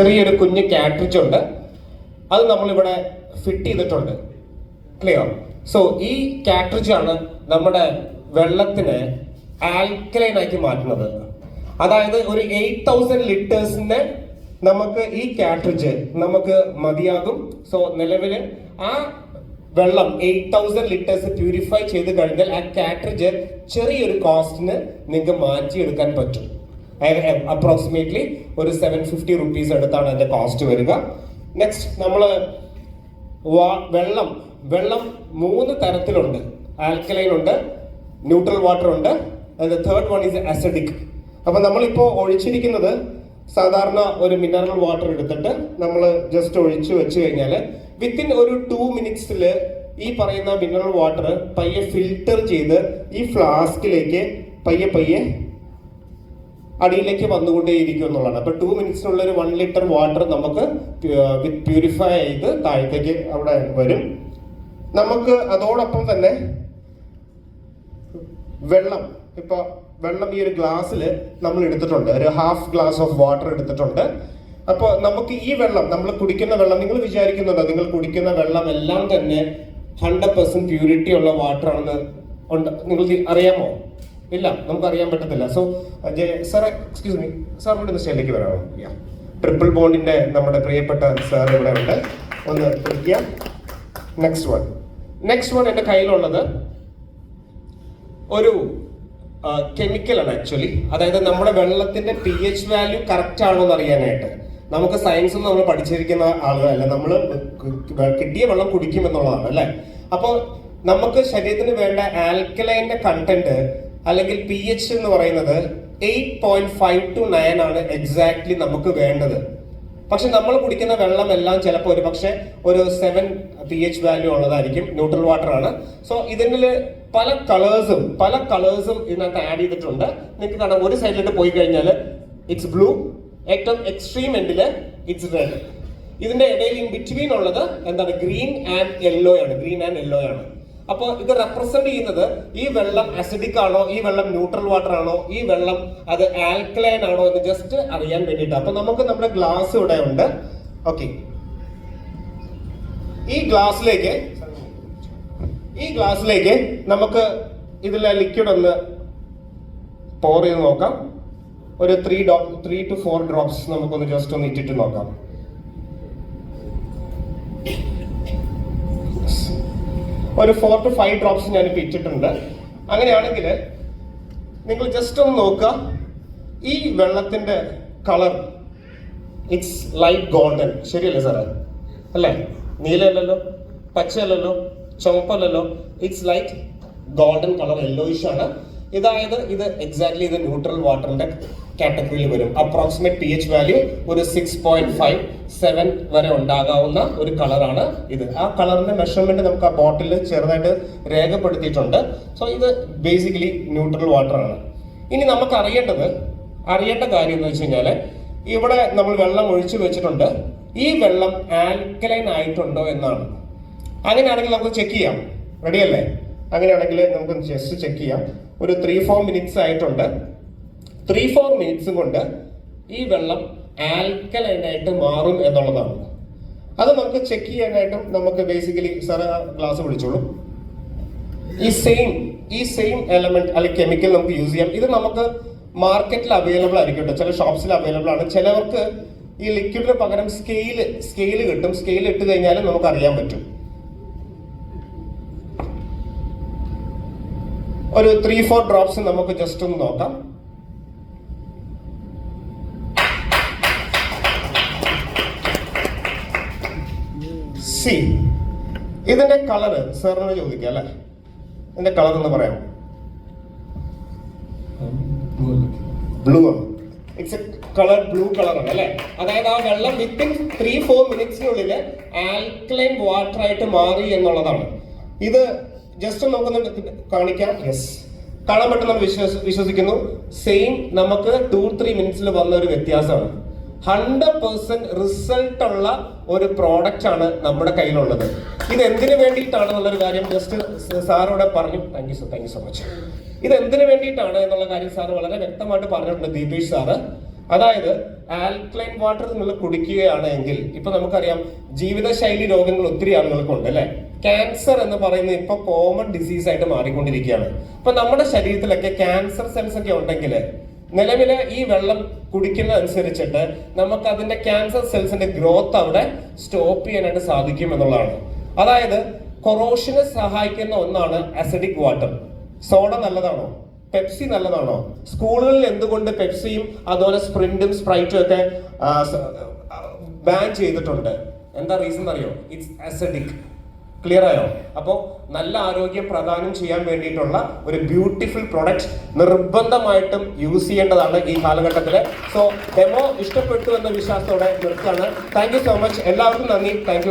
ചെറിയൊരു കുഞ്ഞ് കാട്രിച്ച് ഉണ്ട്. അത് നമ്മളിവിടെ ഫിറ്റ് ചെയ്തിട്ടുണ്ട്. ക്ലിയർ സോ ഈ കാട്രിഡ്ജ് ആണ് നമ്മുടെ വെള്ളത്തിനെ ആൽക്കലൈൻ ആക്കി മാറ്റുന്നത്. അതായത് ഒരു എയ്റ്റ് തൗസൻഡ് ലിറ്റേഴ്സിന്റെ നമുക്ക് ഈ കാട്രിഡ്ജ് നമുക്ക് മതിയാകും. സോ നിലവിൽ ആ വെള്ളം എയ്റ്റ് തൗസൻഡ് ലിറ്റേഴ്സ് പ്യൂരിഫൈ ചെയ്ത് കഴിഞ്ഞാൽ ആ കാട്രിഡ്ജ് ചെറിയൊരു കോസ്റ്റിന് നിങ്ങൾക്ക് മാറ്റിയെടുക്കാൻ പറ്റും. അപ്രോക്സിമേറ്റ്ലി ഒരു സെവൻ ഫിഫ്റ്റി റുപ്പീസ് അടുത്താണ് അതിന്റെ കോസ്റ്റ് വരിക. നെക്സ്റ്റ് നമ്മൾ വെള്ളം വെള്ളം മൂന്ന് തരത്തിലുണ്ട്. ആൽക്കലൈൻ ഉണ്ട് ന്യൂട്രൽ വാട്ടർ ഉണ്ട് തേർഡ് വൺ ഈസ് അസിഡിക് അപ്പൊ നമ്മളിപ്പോ ഒഴിച്ചിരിക്കുന്നത് സാധാരണ ഒരു മിനറൽ വാട്ടർ എടുത്തിട്ട് നമ്മൾ ജസ്റ്റ് ഒഴിച്ചു വെച്ച് കഴിഞ്ഞാൽ വിത്തിൻ ഒരു ടു മിനിറ്റ്സിൽ ഈ പറയുന്ന മിനറൽ വാട്ടർ പയ്യെ ഫിൽട്ടർ ചെയ്ത് ഈ ഫ്ലാസ്കിലേക്ക് പയ്യെ പയ്യെ അടിയിലേക്ക് വന്നുകൊണ്ടേയിരിക്കും എന്നുള്ളതാണ് അപ്പൊ ടു മിനിറ്റ്സിനുള്ള ഒരു വൺ ലിറ്റർ വാട്ടർ നമുക്ക് വിത്ത് പ്യൂരിഫൈ ചെയ്ത് താഴത്തേക്ക് അവിടെ വരും. നമുക്ക് അതോടൊപ്പം തന്നെ വെള്ളം ഇപ്പൊ വെള്ളം ഈ ഒരു ഗ്ലാസ്സിൽ നമ്മൾ എടുത്തിട്ടുണ്ട്. ഒരു ഹാഫ് ഗ്ലാസ് ഓഫ് വാട്ടർ എടുത്തിട്ടുണ്ട്. അപ്പോൾ നമുക്ക് ഈ വെള്ളം നമ്മൾ കുടിക്കുന്ന വെള്ളം നിങ്ങൾ വിചാരിക്കുന്നുണ്ടോ? നിങ്ങൾ കുടിക്കുന്ന വെള്ളം എല്ലാം തന്നെ ഹൺഡ്രഡ് പെർസെന്റ് പ്യൂരിറ്റി ഉള്ള വാട്ടർ ആണെന്ന് ഉണ്ട്. നിങ്ങൾക്ക് അറിയാമോ? ഇല്ല നമുക്ക് അറിയാൻ പറ്റത്തില്ല so sir excuse me sir ഇവിടെ സ്റ്റേജിലേക്ക് വരാമോ? ട്രിപ്പിൾ ബോണ്ടിന്റെ നമ്മുടെ പ്രിയപ്പെട്ട സാർ ഇവിടെ ഉണ്ട്. ഒന്ന് പിടിക്കാം നെക്സ്റ്റ് വൺ നെക്സ്റ്റ് വൺ എന്റെ കയ്യിലുള്ളത് ഒരു കെമിക്കലാണ് ആക്ച്വലി അതായത് നമ്മുടെ വെള്ളത്തിന്റെ പി എച്ച് വാല്യൂ കറക്റ്റ് ആണോ എന്ന് അറിയാനായിട്ട്. നമുക്ക് സയൻസ് നമ്മൾ പഠിച്ചിരിക്കുന്ന ആളുകളല്ല. നമ്മൾ കിട്ടിയ വെള്ളം കുടിക്കും എന്നുള്ളതാണ് അല്ലേ? അപ്പോൾ നമുക്ക് ശരീരത്തിന് വേണ്ട ആൽക്കലൈന്റെ കണ്ടന്റ് അല്ലെങ്കിൽ പി എച്ച് എന്ന് പറയുന്നത് eight point five to nine ആണ് എക്സാക്ട്ലി നമുക്ക് വേണ്ടത്. പക്ഷെ നമ്മൾ കുടിക്കുന്ന വെള്ളം എല്ലാം ചിലപ്പോൾ ഒരു പക്ഷെ ഒരു സെവൻ പി എച്ച് വാല്യൂ ഉള്ളതായിരിക്കും ന്യൂട്രൽ വാട്ടർ ആണ്. സോ ഇതിൽ പല കളേഴ്സും പല കളേഴ്സും ഇതിനകത്ത് ആഡ് ചെയ്തിട്ടുണ്ട്. നിങ്ങൾക്ക് കാണാം ഒരു സൈഡിലോട്ട് പോയി കഴിഞ്ഞാൽ ഇറ്റ്സ് ബ്ലൂ ഏറ്റവും എക്സ്ട്രീം എൻഡിൽ ഇറ്റ്സ് റെഡ് ഇതിന്റെ ഇടയിൽ ഇൻ ബിറ്റ്വീൻ ഉള്ളത് എന്താണ്? ഗ്രീൻ ആൻഡ് യെല്ലോ ആണ്. ഗ്രീൻ ആൻഡ് യെല്ലോ ആണ്. അപ്പോൾ ഇത് റെപ്രസെന്റ് ചെയ്യുന്നത് ഈ വെള്ളം അസിഡിക് ആണോ ഈ വെള്ളം ന്യൂട്രൽ വാട്ടർ ആണോ ഈ വെള്ളം അത് ആൽക്കലൈൻ ആണോ എന്ന് ജസ്റ്റ് അറിയാൻ വേണ്ടിയിട്ട്. അപ്പൊ നമുക്ക് നമ്മുടെ ഗ്ലാസ് ഇവിടെ ഉണ്ട്. ഓക്കെ ഈ ഗ്ലാസ്സിലേക്ക് ഈ ഗ്ലാസ്സിലേക്ക് നമുക്ക് ഇതിലെ ലിക്വിഡ് ഒന്ന് പോർ ചെയ്ത് നോക്കാം. ഒരു ത്രീ ഡോ ത്രീ ടു ഫോർ ഡ്രോപ്സ് നമുക്കൊന്ന് ജസ്റ്റ് ഒന്ന് ഇട്ടിട്ട് നോക്കാം. ഒരു ഫോർ ടു ഫൈവ് ഡ്രോപ്സ് ഇപ്പൊ ഇട്ടിട്ടുണ്ട് അങ്ങനെയാണെങ്കിൽ നിങ്ങൾ ജസ്റ്റ് ഒന്ന് നോക്കുക. ഈ വെള്ളത്തിന്റെ കളർ ഇറ്റ്സ് ലൈറ്റ് ഗോൾഡൻ ശരിയല്ലേ സാറേ? അല്ലേ? നീലല്ലല്ലോ പച്ചയല്ലല്ലോ ചുവപ്പല്ലല്ലോ it's light golden colour yellowish ആണ്. ഇതായത് ഇത് എക്സാക്ട്ലി ഇത് ന്യൂട്രൽ വാട്ടറിന്റെ കാറ്റഗറിയിൽ വരും. അപ്രോക്സിമേറ്റ് പി എച്ച് വാല്യൂ ഒരു സിക്സ് പോയിന്റ് ഫൈവ് സെവൻ വരെ ഉണ്ടാകാവുന്ന ഒരു കളറാണ് ഇത്. ആ കളറിന്റെ മെഷർമെന്റ് നമുക്ക് ആ ബോട്ടിൽ ചെറുതായിട്ട് രേഖപ്പെടുത്തിയിട്ടുണ്ട്. സോ ഇത് ബേസിക്കലി ന്യൂട്രൽ വാട്ടർ ആണ്. ഇനി നമുക്ക് അറിയേണ്ടത് അറിയേണ്ട കാര്യം എന്ന് വെച്ച് കഴിഞ്ഞാൽ ഇവിടെ നമ്മൾ വെള്ളം ഒഴിച്ചു വെച്ചിട്ടുണ്ട്. ഈ വെള്ളം ആൽക്കലൈൻ ആയിട്ടുണ്ടോ എന്നാണ്. അങ്ങനെയാണെങ്കിൽ നമുക്ക് ചെക്ക് ചെയ്യാം. റെഡിയല്ലേ അങ്ങനെയാണെങ്കിൽ നമുക്ക് ജസ്റ്റ് ചെക്ക് ചെയ്യാം. ഒരു ത്രീ ഫോർ മിനിറ്റ്സ് ആയിട്ടുണ്ട്. ത്രീ ഫോർ മിനിറ്റ്സ് കൊണ്ട് ഈ വെള്ളം ആൽക്കലൈനായിട്ട് മാറും എന്നുള്ളതാണ്. അത് നമുക്ക് ചെക്ക് ചെയ്യാനായിട്ടും നമുക്ക് ബേസിക്കലി സാർ ഗ്ലാസ് വിളിച്ചോളൂ ഈ സെയിം ഈ സെയിം എലമെന്റ് അല്ലെങ്കിൽ കെമിക്കൽ നമുക്ക് യൂസ് ചെയ്യാം. ഇത് നമുക്ക് മാർക്കറ്റിൽ അവൈലബിൾ ആയിരിക്കും ചില ഷോപ്സിൽ അവൈലബിൾ ആണ്. ചിലവർക്ക് ഈ ലിക്വിഡിന് പകരം സ്കെയിൽ സ്കെയിൽ കിട്ടും. സ്കെയിൽ ഇട്ട് കഴിഞ്ഞാൽ നമുക്ക് അറിയാൻ പറ്റും. ഒരു ത്രീ ഫോർ ഡ്രോപ്സ് നമുക്ക് ജസ്റ്റ് ഒന്ന് നോക്കാം. സി. ഇതിന്റെ കളറ് സാറിനോട് ചോദിക്കാം അല്ലേ? ഇതിന്റെ കളർ എന്ന് പറയാം ബ്ലൂ ആണ്. കളർ ബ്ലൂ കളറാണ് അല്ലേ? അതായത് ആ വെള്ളം വിത്തിൻ ത്രീ ഫോർ മിനിറ്റ്സിനുള്ളിൽ ആൽക്കലൈൻ വാട്ടർ ആയിട്ട് മാറി എന്നുള്ളതാണ്. ഇത് ജസ്റ്റ് നമുക്കൊന്ന് കാണിക്കാം. യെസ് കാണാൻ പറ്റുന്ന വിശ്വസിക്കുന്നു. സെയിം നമുക്ക് ടു ത്രീ മിനിറ്റ്സിൽ വന്ന ഒരു വ്യത്യാസമാണ്. ഹൺഡ്രഡ് പെർസെന്റ് റിസൾട്ട് ഉള്ള ഒരു പ്രോഡക്റ്റ് ആണ് നമ്മുടെ കയ്യിലുള്ളത്. ഇത് എന്തിനു വേണ്ടിയിട്ടാണ് എന്നുള്ളൊരു കാര്യം ജസ്റ്റ് സാറോടെ പറഞ്ഞു. Thank you so thank you so much ഇത് എന്തിനു വേണ്ടിയിട്ടാണ് എന്നുള്ള കാര്യം സാർ വളരെ വ്യക്തമായിട്ട് പറഞ്ഞിട്ടുണ്ട് ദീപേഷ് സാറ്. അതായത് ആൽക്ലൈൻ വാട്ടർ നിങ്ങൾ കുടിക്കുകയാണെങ്കിൽ ഇപ്പൊ നമുക്കറിയാം ജീവിതശൈലി രോഗങ്ങൾ ഒത്തിരി ആളുകൾക്കുണ്ട് അല്ലെ? ക്യാൻസർ എന്ന് പറയുന്നത് ഇപ്പൊ കോമൺ ഡിസീസ് ആയിട്ട് മാറിക്കൊണ്ടിരിക്കുകയാണ്. ഇപ്പൊ നമ്മുടെ ശരീരത്തിലൊക്കെ ക്യാൻസർ സെൽസ് ഒക്കെ ഉണ്ടെങ്കിൽ നിലവിലെ ഈ വെള്ളം കുടിക്കുന്ന അനുസരിച്ചിട്ട് നമുക്ക് അതിന്റെ ക്യാൻസർ സെൽസിന്റെ ഗ്രോത്ത് അവിടെ സ്റ്റോപ്പ് ചെയ്യാനായിട്ട് സാധിക്കും എന്നുള്ളതാണ്. അതായത് കൊറോഷനെ സഹായിക്കുന്ന ഒന്നാണ് അസിഡിക് വാട്ടർ സോഡ നല്ലതാണോ? പെപ്സി നല്ലതാണോ? സ്കൂളുകളിൽ എന്തുകൊണ്ട് പെപ്സിയും അതുപോലെ സ്പ്രിന്റും സ്പ്രൈറ്റും ഒക്കെ ബാൻ ചെയ്തിട്ടുണ്ട്? എന്താ റീസൺ അറിയോ? ഇറ്റ്സ് അസിഡിക് ക്ലിയർ ആയോ അപ്പോൾ നല്ല ആരോഗ്യം പ്രദാനം ചെയ്യാൻ വേണ്ടിയിട്ടുള്ള ഒരു ബ്യൂട്ടിഫുൾ പ്രൊഡക്റ്റ് നിർബന്ധമായിട്ടും യൂസ് ചെയ്യേണ്ടതാണ് ഈ കാലഘട്ടത്തിൽ സോ ഡെമോ ഇഷ്ടപ്പെട്ടു എന്ന വിശ്വാസത്തോടെ നിർത്തുകയാണ്. Thank so much. എല്ലാവർക്കും നന്ദി. താങ്ക്